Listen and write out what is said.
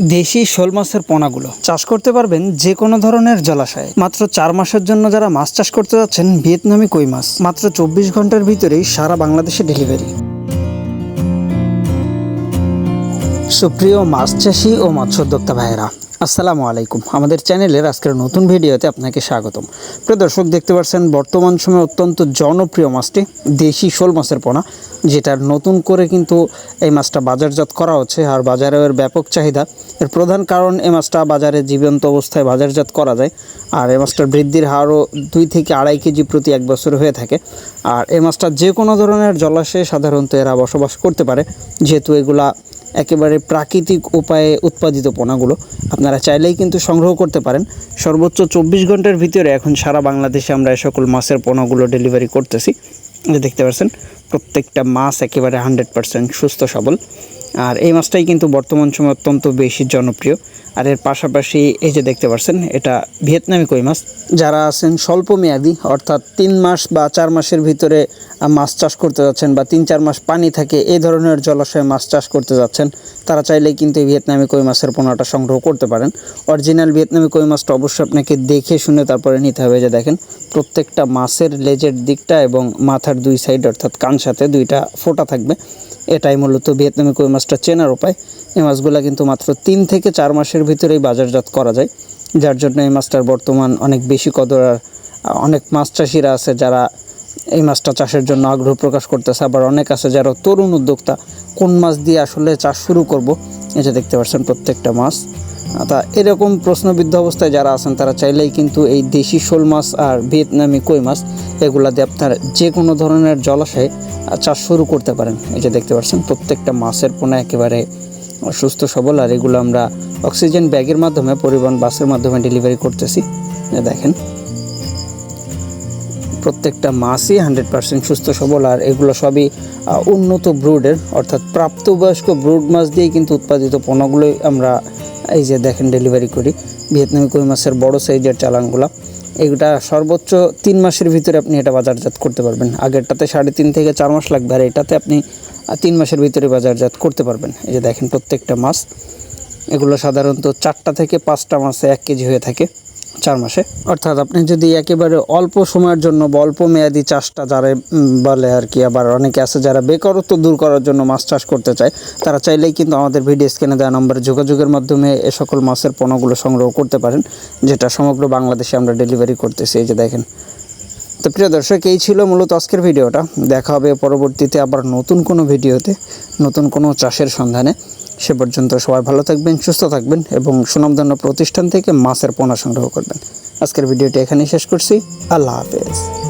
দেশি শোল মাছের পোনাগুলো। চাষ করতে পারবেন যে কোনো ধরনের জলাশয়ে। মাত্র চার মাসের জন্য যারা মাছ চাষ করতে যাচ্ছেন ভিয়েতনামি কই মাছ। মাত্র চব্বিশ ঘণ্টার ভিতরেই সারা বাংলাদেশে ডেলিভারি। সুপ্রিয় মাছ চাষি ও মৎস্যোদ্যোক্তা ভাইয়েরা, আসসালামু আলাইকুম। আমাদের চ্যানেলের আজকের নতুন ভিডিওতে আপনাকে স্বাগতম। প্রিয় দর্শক, দেখতে পাচ্ছেন, বর্তমান সময়ে অত্যন্ত জনপ্রিয় মাছটি দেশি শোল মাছের পোনা, যেটার নতুন করে কিন্তু এই মাছটা বাজারজাত করা হচ্ছে আর বাজারে এর ব্যাপক চাহিদা। এর প্রধান কারণ, এই মাছটা বাজারে জীবন্ত অবস্থায় বাজারজাত করা যায় আর এই মাছটার বৃদ্ধির হারও দুই থেকে আড়াই কেজি প্রতি এক বছর হয়ে থাকে। আর এই মাছটা যে কোনো ধরনের জলাশয়ে সাধারণত এরা বসবাস করতে পারে, যেহেতু এগুলা একেবারে প্রাকৃতিক উপায়ে উৎপাদিত পোনাগুলো। আপনারা চাইলেই কিন্তু সংগ্রহ করতে পারেন। সর্বোচ্চ চব্বিশ ঘণ্টার ভিতরে এখন সারা বাংলাদেশে আমরা এই সকল মাছের পোনাগুলো ডেলিভারি করতেছি। দেখতে পাচ্ছেন, প্রত্যেকটা মাছ একেবারে হান্ড্রেড পারসেন্ট সুস্থ সবল। আর এই মাছটাই কিন্তু বর্তমান সময় অত্যন্ত বেশি জনপ্রিয়। আর এর পাশাপাশি এই যে দেখতে পাচ্ছেন, এটা ভিয়েতনামি কই মাছ। যারা আছেন স্বল্প মেয়াদি, অর্থাৎ তিন মাস বা চার মাসের ভিতরে মাছ চাষ করতে যাচ্ছেন বা তিন চার মাস পানি থাকে, এই ধরনের জলাশয়ে মাছ চাষ করতে যাচ্ছেন, তারা চাইলেই কিন্তু এই ভিয়েতনামি কই মাছের পোনাটা সংগ্রহ করতে পারেন। অরিজিনাল ভিয়েতনামি কই মাছটা অবশ্যই আপনাকে দেখে শুনে তারপরে নিতে হবে যে দেখেন, প্রত্যেকটা মাছের লেজের দিকটা এবং মাথার দুই সাইড অর্থাৎ কান সাথে দুইটা ফোঁটা থাকবে। এটাই মূলত ভিয়েতনামি কই মাছটা চেনার উপায়। এই মাছগুলো কিন্তু মাত্র তিন থেকে চার মাসের ভিতরেই বাজারজাত করা যায়। যার জন্য এই মাছটার বর্তমান অনেক বেশি কদর আর অনেক মাছ চাষিরা আছে যারা এই মাছটা চাষের জন্য আগ্রহ প্রকাশ করতেছে। আবার অনেক আছে যারা তরুণ উদ্যোক্তা, কোন মাছ দিয়ে আসলে চাষ শুরু করব এটা দেখতে পাচ্ছেন প্রত্যেকটা মাছ। তা এরকম প্রশ্নবিদ্ধ অবস্থায় যারা আছেন, তারা চাইলেই কিন্তু এই দেশি শোল মাছ আর ভিয়েতনামি কই মাছ, এগুলা দিয়ে আপনার যে কোনো ধরনের জলাশয়ে চাষ শুরু করতে পারেন। এই যে দেখতে পাচ্ছেন, প্রত্যেকটা মাছের পোনা একেবারে সুস্থ সবল, আর এগুলো আমরা অক্সিজেন ব্যাগের মাধ্যমে, পরিবহন বাসের মাধ্যমে ডেলিভারি করতেছি। দেখেন প্রত্যেকটা মাছই হান্ড্রেড পার্সেন্ট সুস্থ সবল, আর এগুলো সবই উন্নত ব্রুডের, অর্থাৎ প্রাপ্তবয়স্ক ব্রুড মাছ দিয়েই কিন্তু উৎপাদিত পণ্যগুলোই আমরা এই যে দেখেন ডেলিভারি করি। ভিয়েতনামি কই মাছের বড় সাইজের চালানগুলো। এগুলা সর্বোচ্চ তিন মাসের ভিতরে আপনি এটা বাজারজাত করতে পারবেন। আগেরটাতে সাড়ে তিন থেকে চার মাস লাগবে, আর এটাতে আপনি তিন মাসের ভিতরে বাজারজাত করতে পারবেন। এই যে দেখেন প্রত্যেকটা মাছ। এগুলো সাধারণত চারটা থেকে পাঁচটা মাসে এক কেজি হয়ে থাকে। চার মাসে। অর্থাৎ আপনি যদি একেবারে অল্প সময়ের জন্য বা অল্প মেয়াদি চাষটা যারা বলে আর কি আবার অনেকে আছে যারা বেকারত্ব দূর করার জন্য মাছ চাষ করতে চায়, তারা চাইলেই কিন্তু আমাদের ভিডিও স্ক্রিনে দেওয়া নম্বরে যোগাযোগের মাধ্যমে এ সকল মাছের পণ্যগুলো সংগ্রহ করতে পারেন, যেটা সমগ্র বাংলাদেশে আমরা ডেলিভারি করতেছি। এই যে দেখেন। তো প্রিয় দর্শক, এই ছিল মূলত আজকের ভিডিওটা। দেখা হবে পরবর্তীতে আবার নতুন কোনো ভিডিওতে, নতুন কোনো চাষের সন্ধানে। সে পর্যন্ত সবাই ভালো থাকবেন, সুস্থ থাকবেন এবং সুনামধন্য প্রতিষ্ঠান থেকে মাছের পোনা সংগ্রহ করবেন। আজকের ভিডিওটি এখানেই শেষ করছি। আল্লাহ হাফেজ।